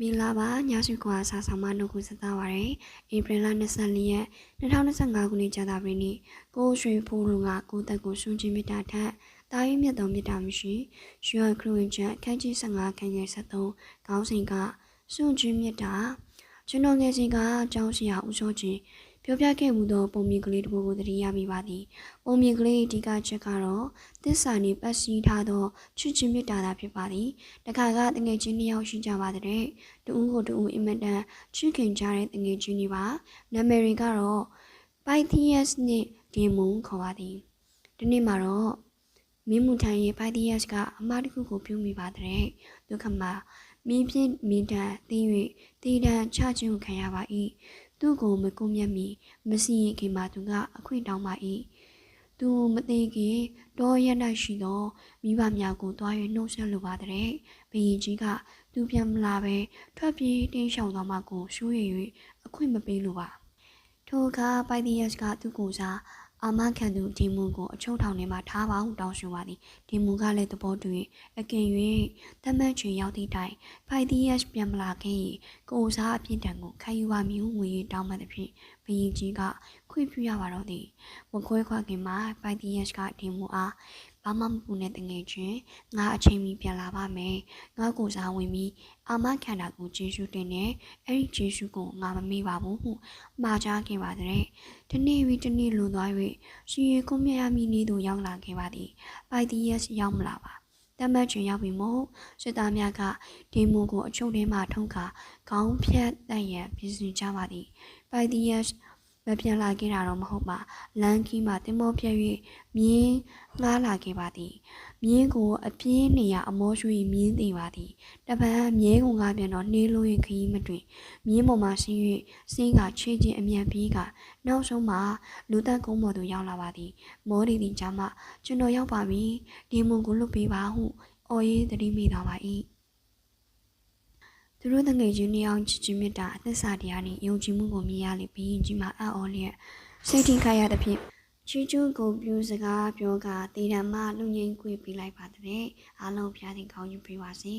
မင်္ဂလာပါညရှိကွာစာဆောင်မနှုတ်ခုစသားပါရယ်ဧပြီလ24ရက်2025ခုနှစ်ကြာသပတေးနေ့ကိုရွှေဖိုးလုံကကိုတက်ကိုရှုံးချင်းမြတ်တာထက်တာရင်မြတ်တော်မြတ်တာမရှိရွှေခရဝင်ချက်ခန်းကြီး15ခန်းကြီး73ခေါင်းစဉ်ကရှုံးချင်းမြတ်တာကျွန်တော်ငယ်စဉ်ကအကြောင်းရှိရာဦးစောချင်း ပြောပြခဲ့မှုသောပုံမြင်ကလေးတစ်ခုကိုသတိရမိပါသည်ပုံမြင်ကလေးအဓိကချက်ကတော့သစ္စာနှင့်ပတ်စည်းထားသောချစ်ချင်းမြတ်တာသာဖြစ်ပါသည်တခါကတငယ်ချင်းနှစ်ယောက်ရှိကြပါတဲ့တူဦးကိုတူဦးအင်မတန်ချစ်ခင်ကြတဲ့တငယ်ချင်းတွေပါနာမည်တွေကတော့ Pythias နှင့် Demon ခေါ်ပါသည်ဒီနေ့မှာတော့မင်းမူထိုင်ရဲ့ Pythias ကအမှားတစ်ခုကိုပြုမိပါတဲ့ဒုက္ခမှာမင်းပြင်းမင်းတန်သိ၍တည်တံချခြင်းကိုခံရပါ၏ သူ့ကိုမကုမြတ်မီမစီရင်ခင်မှာသူကအခွင့်တောင်းပါ၏သူမသိခင်တောရက်၌ရှိသောမိဘများကိုတွား၍နှုတ်ဆက်လိုပါတဲ့ဘယင်ကြီးကသူပြန်မလာပဲထွက်ပြေးတင်းရှောင်သွားမှကိုရှိုးရ၍အခွင့်မပေးလိုပါထိုအခါပိုက်ဒီယက်စ်ကသူ့ကိုယ်စား အာမခံသူဒီမွန်ကိုအချုပ်ထောင်ထဲမှာထားပါဟုတောင်းဆိုပါသည်ဒီမွန်ကလည်းသဘောတူ၍အကင်၍တမန်ချွေရောက်သည့်တိုင်ဖိုက်ဒီယက်စ်ပြန်မလာခင်ကိုယ်စားအပြစ်ဒဏ်ကိုခံယူပါမည်ဟုငွေတောင်းမှသဖြင့်ဘယင်ကြီးကခွင့်ပြုရပါတော့သည်မခွဲခွာခင်မှာဖိုက်ဒီယက်စ်ကဒီမွန်အား ဘာမှမပူနဲ့တငယ်ချင်းငါအချိန်မီပြန်လာပါမယ်ငါကိုစားဝင်ပြီးအာမခံတာကိုကျေးဇူးတင်တယ်အဲ့ဒီကျေးဇူးကိုငါမမေ့ပါဘူးဟုမှာကြားခဲ့ပါတဲ့ဒီနေ့ဝီဒီနေ့လွန်သွား၍ရှင်ရီကွန်မြရမီနေသူရောက်လာခဲ့ပါသည်ပိုက်ဒီယက်စ်ရောက်မလာပါတမတ်ချင်ရောက်ပြီမို့စစ်သားများကဒီမွန်ကိုအချုပ်ထဲမှထုံးခါခေါင်းဖြတ်တန့်ရန်ပြင်ဆင်ကြပါသည်ပိုက်ဒီယက်စ် မပြန်လာခဲ့တာတော့မဟုတ်ပါလန်ကီမှာတင်မောပြည့်၍မြင်းငားလာခဲ့ပါသည်မြင်းကိုအပြင်းနေရအမောရွှေမြင်းသေးပါသည်တပန်းမြဲကုန်ကားပြန်တော့နှေးလို့ရင်ခရီးမတွင်မြင်းပေါ်မှာဆင်း၍စင်းကချွေးချင်းအမြန်ပြေးကနောက်ဆုံးမှာလူသက်ကုန်းပေါ်သို့ရောက်လာပါသည်မောဒီတင်ကြမှာကျွန်တော်ရောက်ပါပြီဒီမွန်ကိုလွတ်ပေးပါဟုအော်ရေးသတိမိသွားပါ၏ သူတို့တငယ်ချင်းနှစ်ယောက်ချစ်ချင်းမြတ်တာအသက်စာတရားနှင့်ယုံကြည်မှုကိုမြင်ရလေပြီးရင်ကြီးမှာအံ့ဩလျက်စိတ်ထိခိုက်ရသဖြင့်ချီချူကိုပြူစကားပြောကတေတံမလူငိမ့်ခွေပေးလိုက်ပါတဲ့အားလုံးဖျားတင်ကောင်းယူပေးပါစေ